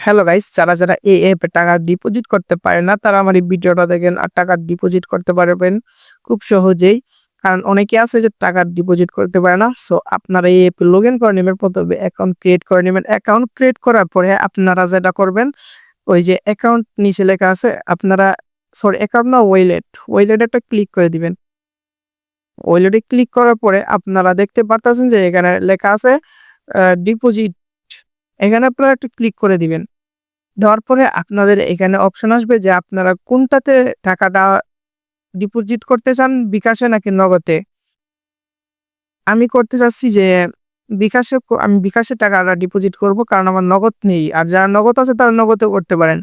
Hello guys যারা যারা এই অ্যাপে টাকা ডিপোজিট করতে পারে না, তারা আমার এই ভিডিওটা দেখেন আর টাকা ডিপোজিট করতে পারবেন খুব সহজেই। কারণ অনেকে আছে যে টাকা ডিপোজিট করতে পারে না সো আপনারা এই অ্যাপে লগ ইন করে নেবেন, প্রথমে অ্যাকাউন্ট ক্রিয়েট করে নেবেন। অ্যাকাউন্ট ক্রিয়েট করার পরে আপনারা যেটা করবেন, ওই যে অ্যাকাউন্ট নিচে লেখা আছে, আপনারা সরি অ্যাকাউন্ট না ওয়েলেট ওয়েলেট একটা ক্লিক করে দিবেন। ওয়েলেটে ক্লিক করার পরে আপনারা দেখতে পারতেছেন যে এখানে লেখা আছে ডিপোজিট এখানে আপনারা একটু ক্লিক করে দিবেন। দেওয়ার পরে আপনাদের এখানে অপশন আসবে যে আপনারা কোনটাতে টাকাটা ডিপোজিট করতে চান, বিকাশে নাকি নগদে? আমি করতে চাচ্ছি যে বিকাশে, আমি বিকাশে টাকাটা ডিপোজিট করব কারণ আমার নগদ নেই। আর যারা নগদ আছে তারা নগদে করতে পারেন।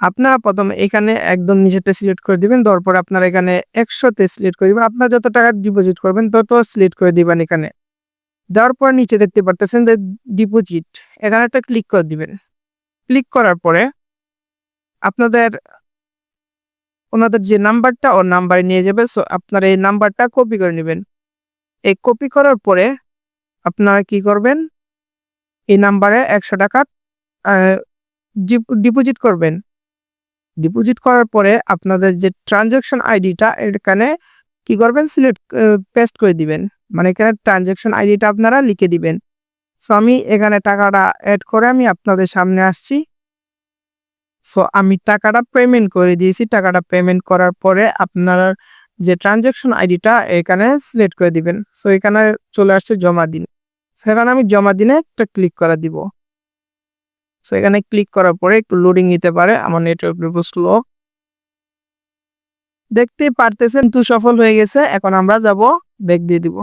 আপনারা প্রথমে এখানে একদম নিচেতে সিলেক্ট করে দিবেন। দেওয়ার পরে আপনারা এখানে একশোতে সিলেক্ট করে দিবেন। আপনারা যত টাকা ডিপোজিট করবেন তত সিলেক্ট করে দিবেন এখানে। দেওয়ার পর নিচে দেখতে পারতেছেন যে ডিপোজিট এখানে একটা ক্লিক করে দিবেন। ক্লিক করার পরে আপনাদের, ওনাদের যে নাম্বারটা ও নাম্বারে নিয়ে যাবে। সো আপনারা এই নাম্বারটা কপি করে নেবেন। এই কপি করার পরে আপনারা কি করবেন? এই নাম্বারে একশো টাকা ডিপোজিট করবেন। ডিপোজিট করার পরে আপনাদের যে ট্রানজাকশন আইডিটা এখানে কি করবেন? সিলেক্ট পেস্ট করে দিবেন। মানে এখানে ট্রানজাকশন আইডিটা আপনারা লিখে দিবেন। সো আমি এখানে টাকাটা অ্যাড করে আমি আপনাদের সামনে আসছি। সো আমি টাকাটা পেমেন্ট করে দিয়েছি। টাকাটা পেমেন্ট করার পরে আপনার যে ট্রানজাকশন আইডিটা এখানে সিলেক্ট করে দিবেন। সো এখানে চলে আসছে জমা দিন। সেখানে আমি জমা দিনে একটা ক্লিক করা দিব। সো এখানে ক্লিক করার পরে একটু লোডিং নিতে পারে। আমার নেটওয়ার্ক স্লো দেখতেই পারতেছেন তো সফল হয়ে গেছে। এখন আমরা যাব ব্যাগ দিয়ে দিব।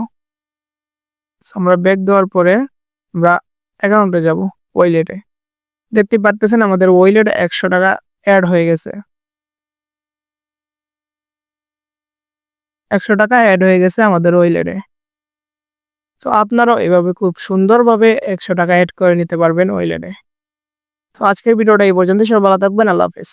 আমরা ব্যাগ দেওয়ার পরে আমরা অ্যাকাউন্টে যাব ওয়াইলেটে দেখতে পারতেছেন, আমাদের ওয়াইলেটে একশো টাকা অ্যাড হয়ে গেছে। একশো টাকা অ্যাড হয়ে গেছে আমাদের ওয়াইলেটে তো আপনারাও এভাবে খুব সুন্দরভাবে একশো টাকা অ্যাড করে নিতে পারবেন ওয়াইলেটে তো আজকের ভিডিওটা এই পর্যন্ত সব ভালো থাকবেন। আল্লাহ হাফেজ।